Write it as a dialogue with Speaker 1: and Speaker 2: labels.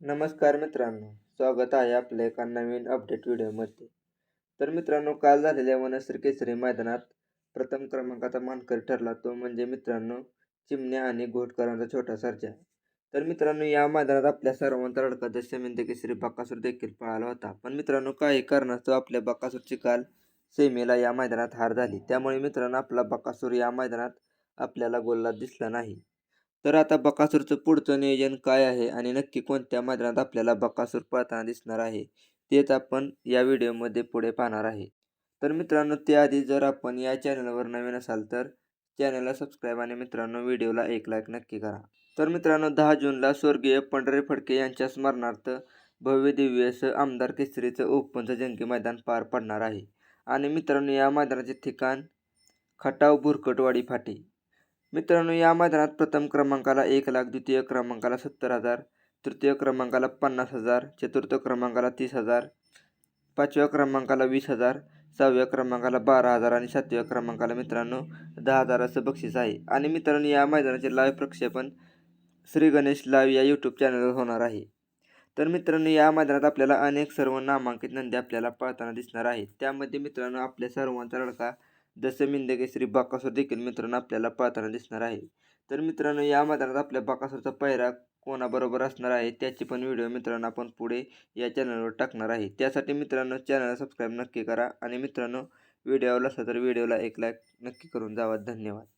Speaker 1: नमस्कार मित्रांनो स्वागत आहे आपल्या एका नवीन अपडेट व्हिडिओमध्ये तर मित्रांनो काल झालेल्या वनश्री केसरी मैदानात प्रथम क्रमांकाचा मानकरी ठरला तो म्हणजे मित्रांनो चिमण्या आणि घोटकरांचा छोटा सर्जा. तर मित्रांनो या मैदानात आपल्या सर्वांचा लडका दशमिंद केसरी बकासूर देखील पळाला होता. पण मित्रांनो काही कारणास्तव आपल्या बकासूरची काल सेमीला या मैदानात हार झाली. त्यामुळे मित्रांनो आपला बकासूर या मैदानात आपल्याला गोलला दिसला नाही. तर आता बकासूरचं पुढचं नियोजन काय आहे आणि नक्की कोणत्या मैदानात आपल्याला बकासूर पळताना दिसणार आहे तेच आपण या व्हिडिओमध्ये पुढे पाहणार आहे. तर मित्रांनो त्याआधी जर आपण या चॅनलवर नवीन असाल तर चॅनलला सबस्क्राईब आणि मित्रांनो व्हिडिओला एक लाईक नक्की करा. तर मित्रांनो दहा जूनला स्वर्गीय पंढरे फडके यांच्या स्मरणार्थ भव्य दिव्य असं आमदार केसरीचं ओपनचं जंगी मैदान पार पडणार आहे. आणि मित्रांनो या मैदानाचे ठिकाण खटाव भुरकटवाडी फाटी. मित्रांनो या मैदानात प्रथम क्रमांकाला एक लाख द्वितीय क्रमांकाला सत्तर हजार तृतीय क्रमांकाला पन्नास हजार चतुर्थ क्रमांकाला तीस हजार पाचव्या क्रमांकाला वीस हजार सहाव्या क्रमांकाला बारा हजार आणि सातव्या क्रमांकाला मित्रांनो दहा हजाराचं बक्षीस आहे. आणि मित्रांनो या मैदानाचे लाईव्ह प्रक्षेपण श्री गणेश लाईव्ह या यूट्यूब चॅनलवर होणार आहे. तर मित्रांनो या मैदानात आपल्याला अनेक सर्व नामांकित नंदी आपल्याला पळताना दिसणार आहेत. त्यामध्ये मित्रांनो आपल्या सर्वांचा लडका दशमिंद केसरी बाकासूर देखील मित्रांनो आपल्याला पाहताना दिसणार आहे. तर मित्रांनो या मैदानात आपल्या बाकासूरचा पहिरा कोणाबरोबर असणार आहे त्याची पण व्हिडिओ मित्रांनो आपण पुढे या चॅनलवर टाकणार आहे. त्यासाठी मित्रांनो चॅनलला सबस्क्राईब नक्की करा आणि मित्रांनो व्हिडिओ आवडला असला तर व्हिडिओला एक लाईक नक्की करून जावा. धन्यवाद.